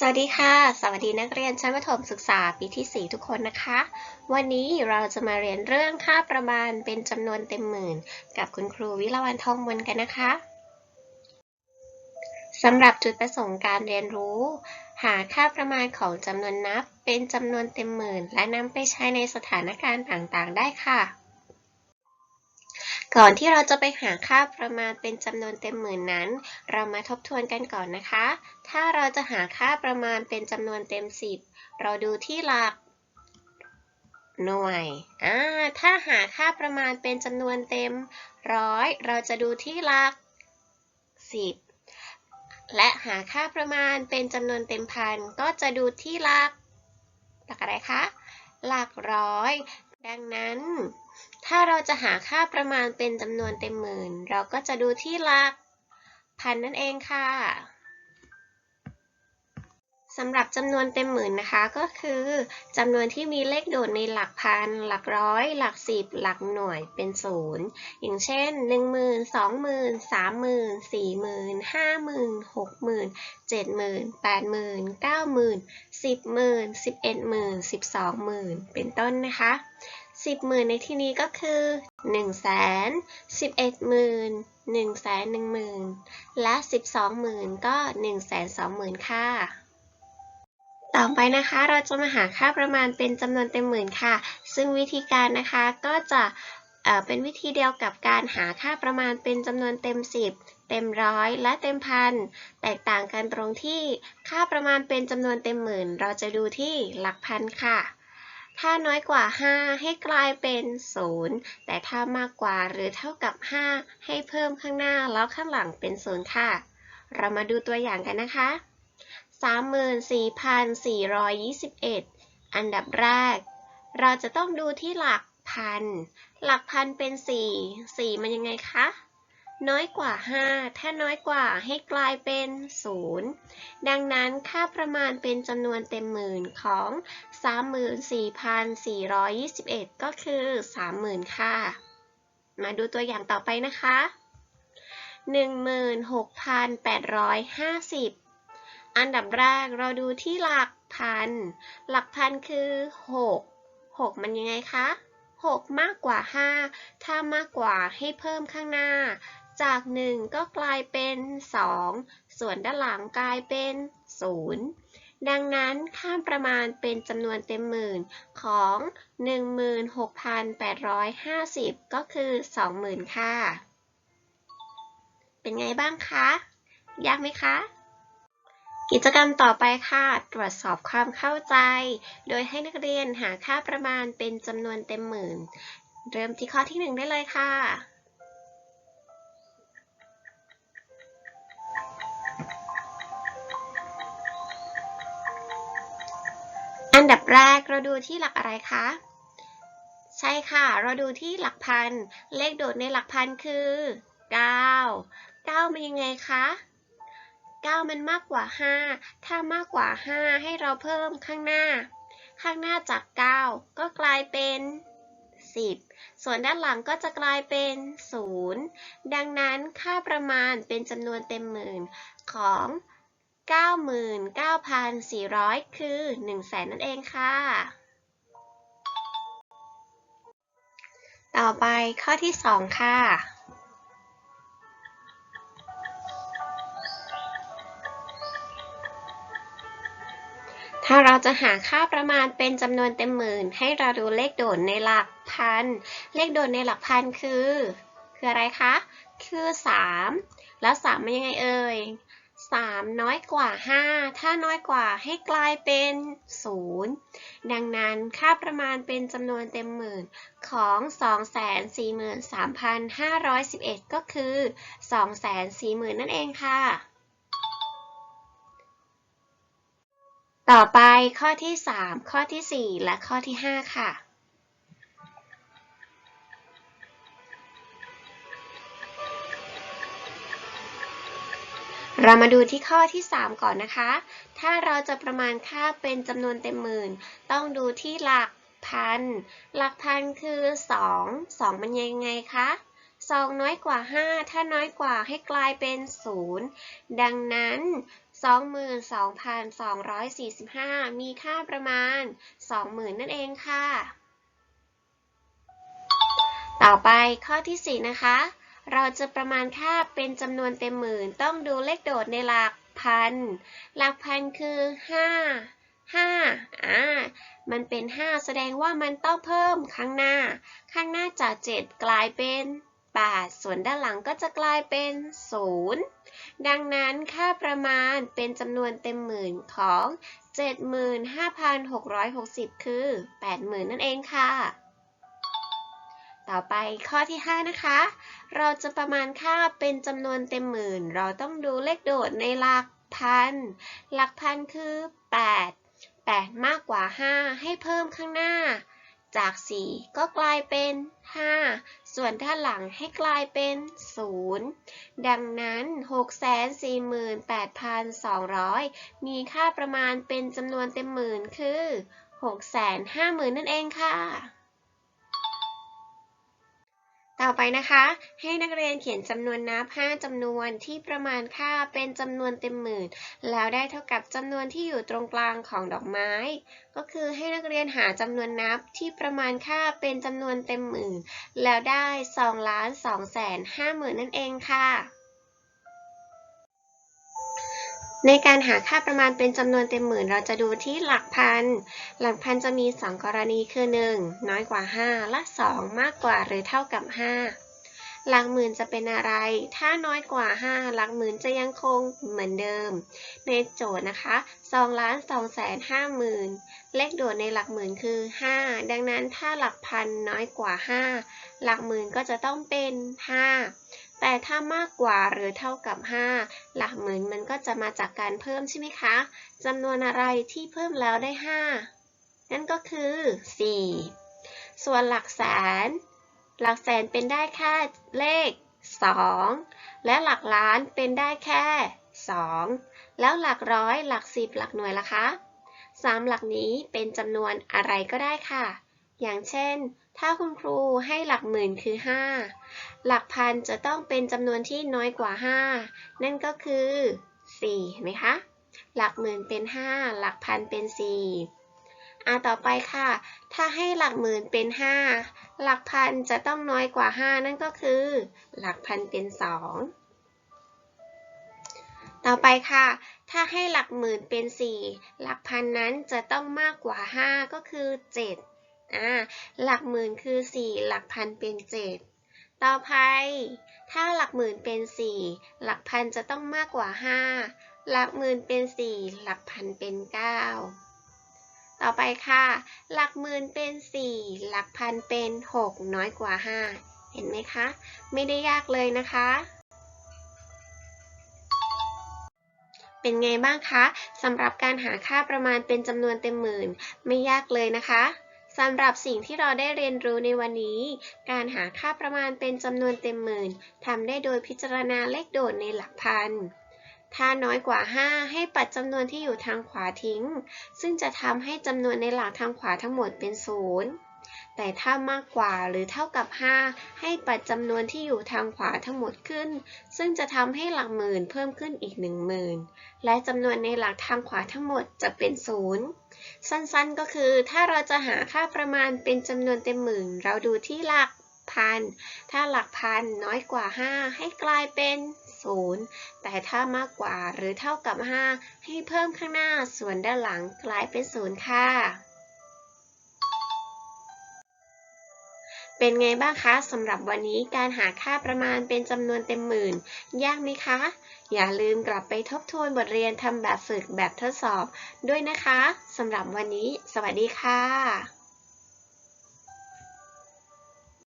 สวัสดีค่ะ สวัสดีนักเรียนชั้นประถมศึกษาปีที่ 4 ทุกคนนะคะ วันนี้เราจะมาเรียนเรื่องค่าประมาณเป็นจำนวนเต็มหมื่น กับคุณครูวิลาวันทองมนกันนะคะสำหรับจุดประสงค์การเรียนรู้ หาค่าประมาณของจำนวนนับเป็นจำนวนเต็มหมื่น และนำไปใช้ในสถานการณ์ต่างๆ ได้ค่ะ ก่อนที่เราจะไปหาค่าประมาณเป็นจำนวนเต็มหมื่นนั้น เรามาทบทวนกันก่อนนะคะ ถ้าเราจะหาค่าประมาณเป็นจำนวนเต็ม 10 เราดูที่หลัก หน่วย อ่า ถ้าหาค่าประมาณเป็นจำนวนเต็มร้อยเราจะดูที่หลัก 10 และหาค่าประมาณเป็นจำนวนเต็มพันก็จะดูที่หลัก หลักอะไรคะ หลักร้อย ดังนั้น ถ้าเราจะหาค่าประมาณเป็นจำนวนเต็มหมื่น เราก็จะดูที่หลักพันนั่นเองค่ะสำหรับจำนวนเต็มหมื่นนะคะก็คือจำนวนที่มีเลขโดดในหลักพัน หลักร้อย หลักสิบ หลักหน่วยเป็นศูนย์อย่างเช่นหนึ่งหมื่นสองหมื่นสามหมื่นสี่หมื่นห้าหมื่นหกหมื่นเจ็ดหมื่นแปดหมื่นเก้าหมื่นสิบหมื่นสิบเอ็ดหมื่นสิบสองหมื่นเป็นต้นนะคะ สิบหมื่นในที่นี้ก็คือหนึ่งแสนสิบเอ็ดหมื่นหนึ่งแสนหนึ่งหมื่นและสิบสองหมื่นก็หนึ่งแสนสองหมื่นค่ะ ต่อไปนะคะเราจะมาหาค่าประมาณเป็นจำนวนเต็มหมื่นค่ะ ซึ่งวิธีการนะคะก็จะเเป็นวิธีเดียวกับการหาค่าประมาณเป็นจำนวนเต็ม 10 เต็มร้อยและเต็มพัน แตกต่างกันตรงที่ค่าประมาณเป็นจำนวนเต็มหมื่น เราจะดูที่หลักพันค่ะ ถ้าน้อยกว่า 5 ให้กลายเป็น 0 แต่ถ้ามากกว่าหรือเท่ากับ 5 ให้เพิ่มข้างหน้าแล้วข้างหลังเป็น 0 ค่ะ เรามาดูตัวอย่างกันนะคะ 34,421 อันดับแรก เราจะต้องดูที่หลักพัน หลักพันเป็น 4 4 มันยังไงคะน้อยกว่า 5 ถ้าน้อยกว่าให้กลายเป็น 0 ดังนั้นค่าประมาณเป็นจำนวนเต็มหมื่นของ 34,421 ก็คือ 30,000 ค่ะ มาดูตัวอย่างต่อไปนะคะ 16,850 อันดับแรกเราดูที่หลักพัน หลักพันคือ 6 6 มันยังไงคะ 6 มากกว่า 5 ถ้ามากกว่าให้เพิ่มข้างหน้า จาก 1 ก็กลายเป็น 2 ส่วนด้านหลังกลายเป็น 0 ดังนั้นค่าประมาณเป็นจำนวนเต็มหมื่นของ 16,850 ก็คือ 20,000 ค่ะ เป็นไงบ้างคะ ยากไหมคะ กิจกรรมต่อไปค่ะ ตรวจสอบความเข้าใจ โดยให้นักเรียนหาค่าประมาณเป็นจำนวนเต็มหมื่น เริ่มที่ข้อที่ 1 ได้เลยค่ะ ดับแรกเราดูที่หลักอะไรคะ ใช่ค่ะ เราดูที่หลักพัน เลขโดดในหลักพันคือ 9 9มันยังไงคะ 9 มันมากกว่า 5 ถ้ามากกว่า 5 ให้เราเพิ่มข้างหน้า ข้างหน้าจาก 9 ก็กลายเป็น 10 ส่วนด้านหลังก็จะกลายเป็น 0 ดังนั้นค่าประมาณเป็นจำนวนเต็มหมื่นของ 99,400 คือ 100,000 นั่นเองค่ะ ต่อไปข้อที่ 2 ค่ะ ถ้าเราจะหาค่าประมาณเป็นจำนวนเต็มหมื่น ให้เราดูเลขโดดในหลักพัน เลขโดดในหลักพันคือ คืออะไรคะ คือ 3 แล้ว 3 มันยังไงเอ่ย 3 น้อยกว่า 5 ถ้าน้อยกว่าให้กลายเป็น 0 ดังนั้นค่าประมาณเป็นจำนวนเต็มหมื่นของ 243,511 ก็คือ 240,000 นั่นเองค่ะ ต่อไปข้อที่ 3 ข้อที่ 4 และข้อที่ 5 ค่ะ เรามาดูที่ข้อที่ 3 ก่อนนะคะ ถ้าเราจะประมาณค่าเป็นจำนวนเต็มหมื่น ต้องดูที่หลักพัน หลักพันคือ 2 2 มันยังไงคะ 2 น้อยกว่า 5 ถ้าน้อยกว่าให้กลายเป็น 0 ดังนั้น 22,245 มีค่าประมาณ 20,000 นั่นเองค่ะ ต่อไปข้อที่ 4 นะคะ เราจะประมาณค่าเป็นจำนวนเต็มหมื่น ต้องดูเลขโดดในหลักพัน หลักพันคือ 5 5อ่า มันเป็น 5 แสดงว่ามันต้องเพิ่มข้างหน้า ข้างหน้าจาก 7 กลายเป็น 8 ส่วนด้านหลังก็จะกลายเป็น 0 ดังนั้นค่าประมาณเป็นจำนวนเต็มหมื่นของ 75,660 คือ 80,000 นั่นเองค่ะ ต่อไปข้อที่ 5 นะคะ เราจะประมาณค่าเป็นจำนวนเต็มหมื่น เราต้องดูเลขโดดในหลักพัน หลักพันคือ 8 8 มากกว่า 5 ให้เพิ่มข้างหน้า จาก 4 ก็กลายเป็น 5 ส่วนด้านหลังให้กลายเป็น 0 ดังนั้น 648,200 มีค่าประมาณเป็นจำนวนเต็มหมื่นคือ 650,000 นั่นเองค่ะ ต่อไปนะคะ ให้นักเรียนเขียนจำนวนนับ 5จำนวนที่ประมาณค่าเป็นจำนวนเต็มหมื่น แล้วได้เท่ากับจำนวนที่อยู่ตรงกลางของดอกไม้ ก็คือให้นักเรียนหาจำนวนนับที่ประมาณค่าเป็นจำนวนเต็มหมื่น แล้วได้2ล้าน2แสน5หมื่นนั่นเองค่ะ ในการหาค่าประมาณเป็นจำนวนเต็มหมื่น เราจะดูที่หลักพัน หลักพันจะมี 2 กรณีคือ 1. น้อยกว่า 5 และ 2 มากกว่าหรือเท่ากับ 5 หลักหมื่นจะเป็นอะไร ถ้าน้อยกว่า 5 หลักหมื่นจะยังคงเหมือนเดิม ในโจทย์นะคะ2ล้าน2แสน5หมื่นเลขโดดในหลักหมื่นคือ 5 ดังนั้นถ้าหลักพันน้อยกว่า 5 หลักหมื่นก็จะต้องเป็น 5 แต่ถ้ามากกว่าหรือเท่ากับ 5 หลักหมื่นมันก็จะมาจากการเพิ่มใช่ไหมคะจำนวนอะไรที่เพิ่มแล้วได้ 5 นั่นก็คือ 4 ส่วนหลักแสน หลักแสนเป็นได้แค่เลข 2 และหลักล้านเป็นได้แค่ 2 แล้วหลักร้อยหลักสิบหลักหน่วยล่ะคะ 3 หลักนี้เป็นจำนวนอะไรก็ได้ค่ะ อย่างเช่น ถ้าคุณครูให้หลักหมื่นคือ 5 หลักพันจะต้องเป็นจำนวนที่น้อยกว่า 5 นั่นก็คือ4เห็นไหมคะ หลักหมื่นเป็น 5 หลักพันเป็น 4อ่าต่อไปค่ะ ถ้าให้หลักหมื่นเป็น 5 หลักพันจะต้องน้อยกว่า 5 นั่นก็คือ หลักพันเป็น 2 ต่อไปค่ะถ้าให้หลักหมื่นเป็น 4 หลักพันนั้นจะต้องมากกว่า 5 ก็คือ 7 อ่าหลักหมื่นคือ 4 หลักพันเป็น 7 ต่อไป ถ้าหลักหมื่นเป็น 4 หลักพันจะต้องมากกว่า 5 หลักหมื่นเป็น 4 หลักพันเป็น 9 ต่อไปค่ะ หลักหมื่นเป็น 4 หลักพันเป็น 6 น้อยกว่า 5 เห็นไหมคะ ไม่ได้ยากเลยนะคะเป็นไงบ้างคะสำหรับการหาค่าประมาณเป็นจำนวนเต็มหมื่น ไม่ยากเลยนะคะ สำหรับสิ่งที่เราได้เรียนรู้ในวันนี้ การหาค่าประมาณเป็นจำนวนเต็มหมื่นทำได้โดยพิจารณาเลขโดดในหลักพัน ถ้าน้อยกว่า 5 ให้ปัดจำนวนที่อยู่ทางขวาทิ้ง ซึ่งจะทำให้จำนวนในหลักทางขวาทั้งหมดเป็นศูนย์แต่ถ้ามากกว่าหรือเท่ากับ 5 ให้ปัดจำนวนที่อยู่ทางขวาทั้งหมดขึ้น ซึ่งจะทำให้หลักหมื่นเพิ่มขึ้นอีก 1 0,000 และจำนวนในหลักทางขวาทั้งหมดจะเป็นศูนย์ สั้นๆก็คือถ้าเราจะหาค่าประมาณเป็นจำนวนเต็มหมื่น เราดูที่หลักพัน ถ้าหลักพันน้อยกว่า 5 ให้กลายเป็น 0 แต่ถ้ามากกว่าหรือเท่ากับ 5 ให้เพิ่มข้างหน้าส่วนด้านหลังกลายเป็น 0 ค่ะ เป็นไงบ้างคะสำหรับวันนี้การหาค่าประมาณเป็นจำนวนเต็มหมื่น ยากไหมคะ อย่าลืมกลับไปทบทวนบทเรียนทำแบบฝึกแบบทดสอบด้วยนะคะสำหรับวันนี้ สวัสดีค่ะ